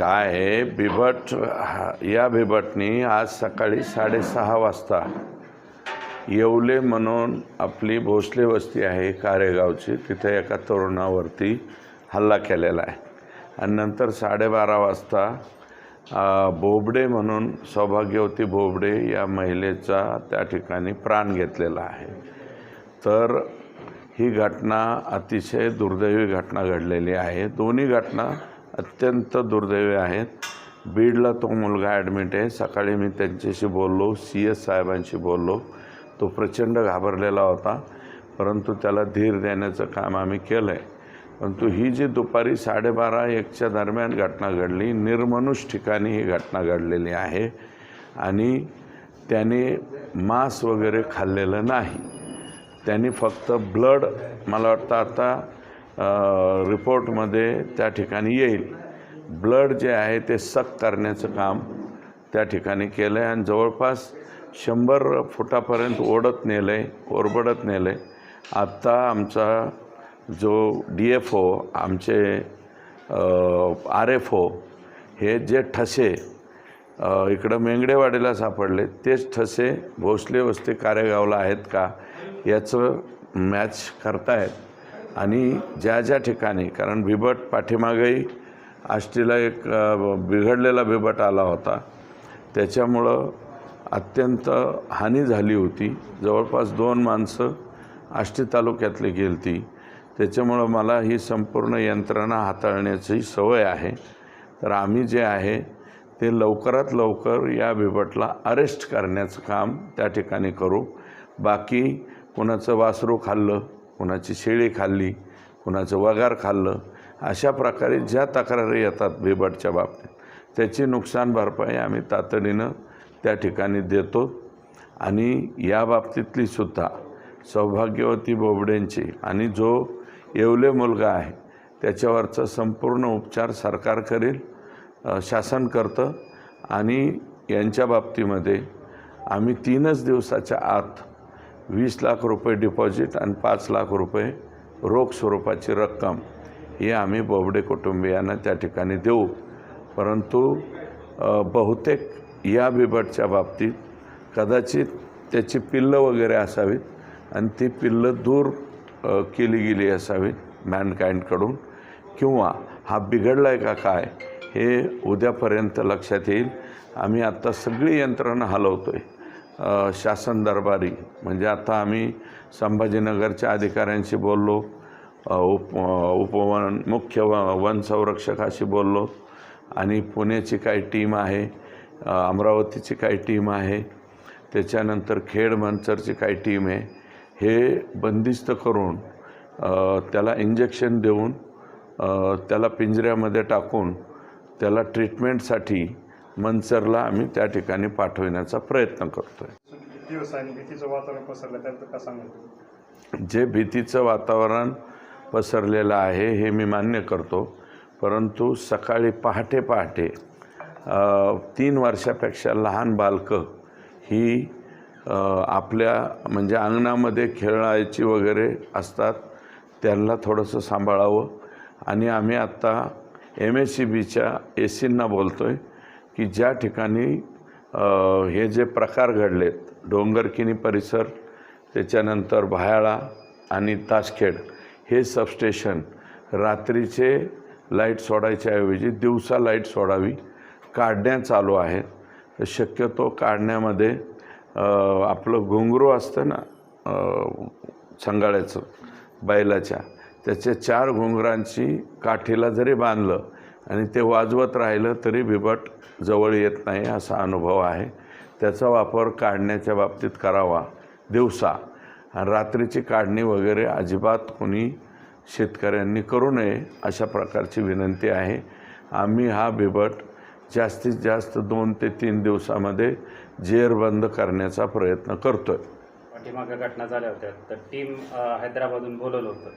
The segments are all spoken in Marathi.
काय आहे? बिभट हा- या बिभटनी आज सकाळी साडेसहा वाजता येवले म्हणून आपली भोसले वस्ती आहे कारेगावची. तिथे एका तरुणावरती हल्ला केलेला आहे. आणि नंतर साडेबारा वाजता बोबडे म्हणून सौभाग्यवती बोबडे या महिलेचा त्या ठिकाणी प्राण घेतलेला आहे. तर ही घटना अतिशय दुर्दैवी घटना घडलेली आहे. दोन्ही घटना अत्यंत दुर्दैवी आहेत. बीडला तो मुलगा ॲडमिट आहे. सकाळी मी त्यांच्याशी बोललो सी एस साहेबांशी बोललो. तो प्रचंड घाबरलेला होता परंतु त्याला धीर देण्याचं काम आम्ही केलं आहे परंतु ही जी दुपारी साडेबारा एकच्या दरम्यान घटना घडली निर्मनुष ठिकाणी ही घटना घडलेली आहे आणि त्याने मांस वगैरे खाल्लेलं नाही. त्यांनी फक्त ब्लड मला वाटतं आता रिपोर्टमध्ये त्या ठिकाणी येईल. ब्लड जे आहे ते सक करण्याचं काम त्या ठिकाणी केलं आहे आणि जवळपास शंभर फुटापर्यंत ओढत नेलं आहे ओरबडत नेलं आहे आत्ता आमचा जो डी एफ ओ आमचे आर एफ ओ हे जे ठसे इकडं मेंगडेवाडीला सापडले तेच ठसे भोसले वस्ती कारेगावला आहेत का याचं मॅच करतायत. आणि ज्या ज्या ठिकाणी कारण बिबट पाठीमागेही आष्टीला एक बिघडलेला बिबट आला होता. त्याच्यामुळं अत्यंत हानी झाली होती. जवळपास दोन माणसं आष्टी तालुक्यातली गेली त्याच्यामुळं मला ही संपूर्ण यंत्रणा हाताळण्याची सवय आहे. तर आम्ही जे आहे ते लवकरात लवकर या बिबटला अरेस्ट करण्याचं काम त्या ठिकाणी करू. बाकी कुणाचं वासरू खाल्लं कुणाची शेळी खाल्ली कुणाचं वगार खाल्लं अशा प्रकारे ज्या तक्रारी येतात बिबटच्या बाबतीत त्याची नुकसान भरपाई आम्ही तातडीनं त्या ठिकाणी देतो. आणि या बाबतीतली सुद्धा सौभाग्यवती बोबडेंची आणि जो येवले मुलगा आहे त्याच्यावरचा संपूर्ण उपचार सरकार करेल शासन करतं. आणि यांच्या बाबतीमध्ये आम्ही तीनच दिवसाच्या आत वीस लाख रुपये डिपॉझिट आणि पाच लाख रुपये रोख स्वरूपाची रक्कम ही आम्ही बोबडे कुटुंबियांना त्या ठिकाणी देऊ. परंतु बहुतेक या बिबटच्या बाबतीत कदाचित त्याची पिल्लं वगैरे असावीत आणि ती पिल्लं दूर केली गेली असावीत मॅनकाइंडकडून किंवा हा बिघडला आहे का काय हे उद्यापर्यंत लक्षात येईल. आम्ही आत्ता सगळी यंत्रणा हलवतो आहे शासन दरबारी म्हणजे आता आम्ही संभाजीनगरच्या अधिकाऱ्यांशी बोललो उप उपवन मुख्य व वन संरक्षकाशी बोललो आणि पुण्याची काही टीम आहे अमरावतीची काही टीम आहे त्याच्यानंतर खेड मंचरची काही टीम आहे हे बंदिस्त करून त्याला इंजेक्शन देऊन त्याला पिंजऱ्यामध्ये टाकून त्याला ट्रीटमेंटसाठी मंचरला आम्ही त्या ठिकाणी पाठवण्याचा प्रयत्न करतो आहे का सांगतो जे भीतीचं वातावरण पसरलेलं आहे हे मी मान्य करतो परंतु सकाळी पहाटे पहाटे तीन वर्षापेक्षा लहान बालकं ही आपल्या म्हणजे अंगणामध्ये खेळायची वगैरे असतात त्यांना थोडंसं सांभाळावं. आणि आम्ही आत्ता एम एस सी बीच्या ए सींना बोलतो आहे की ज्या ठिकाणी हे जे प्रकार घडलेत डोंगरकिनी परिसर त्याच्यानंतर भायाळा आणि तासखेड हे सबस्टेशन रात्रीचे लाइट सोडायच्याऐवजी दिवसा लाइट सोडावी काढण्या चालू आहेत. शक्यतो काढण्यामध्ये आपलं घुंगरू असतं ना अ, संगाळ्याचं बैलाच्या त्याच्या चार घुंगरांची काठीला जरी बांधलं आणि ते वाजवत राहिलं तरी बिबट जवळ येत नाही असा अनुभव आहे. त्याचा वापर काढण्याच्या बाबतीत करावा. दिवसा. रात्रीची काढणी वगैरे अजिबात कोणी शेतकऱ्यांनी करू नये अशा प्रकारची विनंती आहे. आम्ही हा बिबट जास्तीत जास्त दोन ते तीन दिवसामध्ये जेरबंद करण्याचा प्रयत्न करतो आहे पाठीमागं घटना झाल्या होत्या. तर टीम हैदराबादून बोलवलं होतं.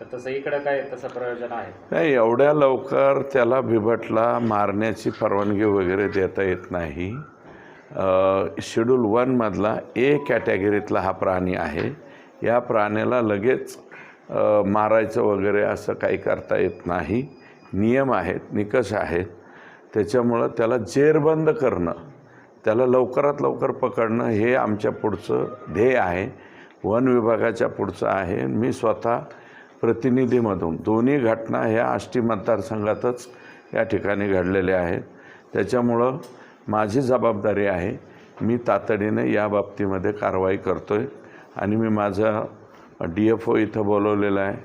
तर तसं इकडं काय तसं प्रयोजन आहे? नाही एवढ्या लवकर त्याला बिबटला मारण्याची परवानगी वगैरे देता येत नाही. शेड्यूल वनमधला ए कॅटेगरीतला हा प्राणी आहे. या प्राण्याला लगेच मारायचं वगैरे असं काही करता येत नाही. नियम आहेत निकष आहेत. त्याच्यामुळं त्याला जेरबंद करणं त्याला लवकरात लवकर पकडणं हे आमच्या पुढचं ध्येय आहे. वन विभागाच्या पुढचं आहे. मी स्वतः प्रतिनिधीमधून. दोन्ही घटना ह्या आष्टी मतदारसंघातच या ठिकाणी घडलेल्या आहेत. त्याच्यामुळं माझी जबाबदारी आहे मी तातडीने या बाबतीमध्ये कारवाई करतो आहे आणि मी माझा डी एफ ओ इथं बोलवलेला आहे.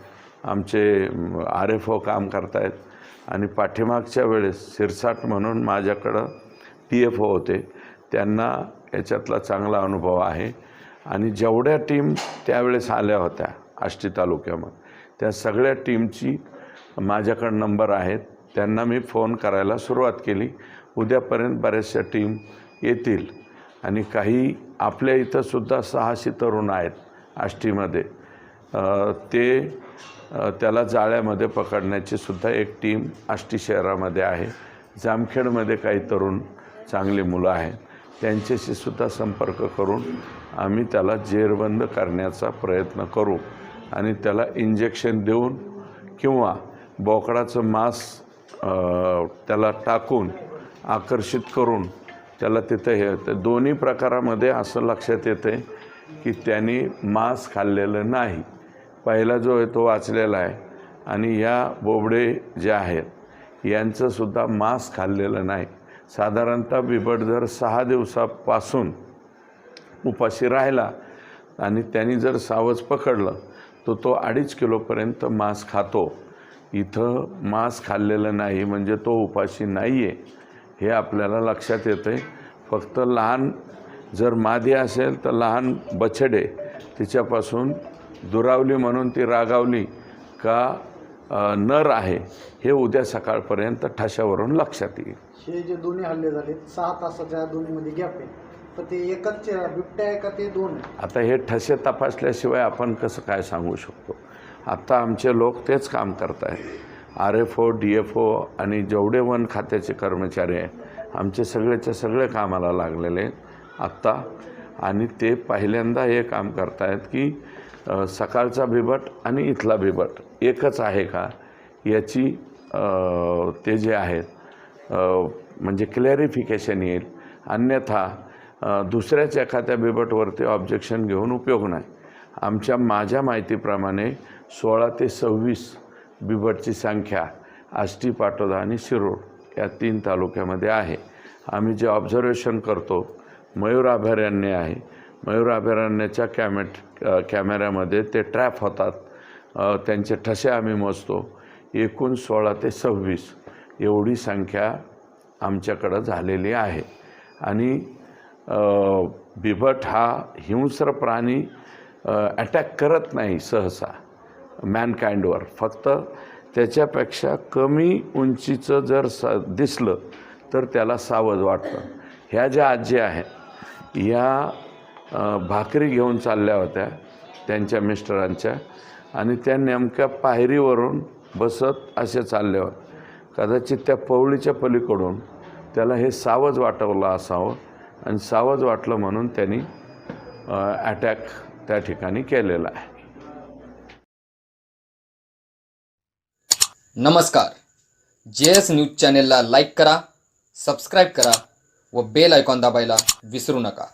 आमचे आर एफ ओ काम करतायत आणि पाठीमागच्या वेळेस सिरसाट म्हणून माझ्याकडं पी एफ ओ होते. त्यांना याच्यातला चांगला अनुभव आहे आणि जेवढ्या टीम त्यावेळेस आल्या होत्या आष्टी तालुक्यामध्ये. त्या सगळ्या टीमची माझ्याकडं नंबर आहेत. त्यांना मी फोन करायला सुरुवात केली. उद्यापर्यंत बऱ्याचशा टीम येतील. आणि काही आपल्या इथंसुद्धा सहाशे तरुण आहेत आष्टीमध्ये ते त्याला जाळ्यामध्ये पकडण्याची सुद्धा एक टीम आष्टी शहरामध्ये आहे. जामखेडमध्ये काही तरुण चांगली मुलं आहेत. त्यांच्याशी सुद्धा संपर्क करून आम्ही त्याला जेरबंद करण्याचा प्रयत्न करू. आणि त्याला इंजेक्शन देऊन किंवा बोकडाचं मांस त्याला टाकून आकर्षित करून त्याला तिथं हे होतं दोन्ही प्रकारामध्ये असं लक्षात येतं आहे की त्यांनी मांस खाल्लेलं नाही. पहिला जो आहे तो वाचलेला आहे. आणि या बोबडे जे आहेत यांचंसुद्धा मांस खाल्लेलं नाही. साधारणतः बिबट जर सहा दिवसापासून उपाशी राहिला आणि त्यांनी जर सावज पकडलं तर तो अडीच किलोपर्यंत मांस खातो. इथं मांस खाल्लेलं नाही म्हणजे तो उपाशी नाही आहे हे आपल्याला लक्षात येतं आहे फक्त लहान जर मादी असेल तर लहान बछडे तिच्यापासून दुरावली म्हणून ती रागावली का नर आहे हे उद्या सकाळपर्यंत ठशावरून लक्षात येईल. हे जे दोन्ही हल्ले झाले सहा तासाच्या दोन्हीमध्ये गॅप आहे. ते एकच बिबट्या आहे का ते दोन. आहे आता हे ठसे तपासल्याशिवाय आपण कसं काय सांगू शकतो? आत्ता आमचे लोक तेच काम करत आहेत R F O D F O आणि जेवढे वन खात्याचे कर्मचारी आहेत आमचे सगळेचे सगळे कामाला लागलेले आहेत. आत्ता आणि ते पहिल्यांदा हे काम करतायत की सकाळचा बिबट आणि इथला बिबट एकच आहे का? याची ते जे आहेत म्हणजे क्लॅरिफिकेशन येईल. अन्यथा दुसऱ्याच एखाद्या बिबटवरती ऑब्जेक्शन घेऊन उपयोग नाही. आमच्या माझ्या माहितीप्रमाणे सोळा ते सव्वीस बिबटची संख्या आष्टी पाटोदा आणि शिरोड या तीन तालुक्यामध्ये आहे. आम्ही जे ऑब्झर्वेशन करतो मयूर अभयारण्य आहे. मयूर अभयारण्याच्या कॅमेट कॅमेऱ्यामध्ये ते ट्रॅप होतात. त्यांचे ठसे आम्ही मोजतो. एकूण सोळा ते सव्वीस एवढी संख्या आमच्याकडं झालेली आहे. आणि बिबट हा हिंस्र प्राणी अटॅक करत नाही सहसा मॅनकाइंडवर फक्त त्याच्यापेक्षा कमी उंचीचं जर स दिसलं तर त्याला सावध वाटतं. ह्या ज्या आजी आहेत या भाकरी घेऊन चालल्या होत्या त्यांच्या मिस्टरांच्या आणि त्या नेमक्या पायरीवरून बसत असे चालले होते. कदाचित त्या पवळीच्या पलीकडून त्याला हे सावज वाटवलं असावं. आणि सावज वाटलं म्हणून त्यांनी अटॅक त्या ठिकाणी केलेला आहे. नमस्कार. जे एस न्यूज चॅनेलला लाईक करा सबस्क्राईब करा व बेल आयकॉन दाबायला विसरू नका.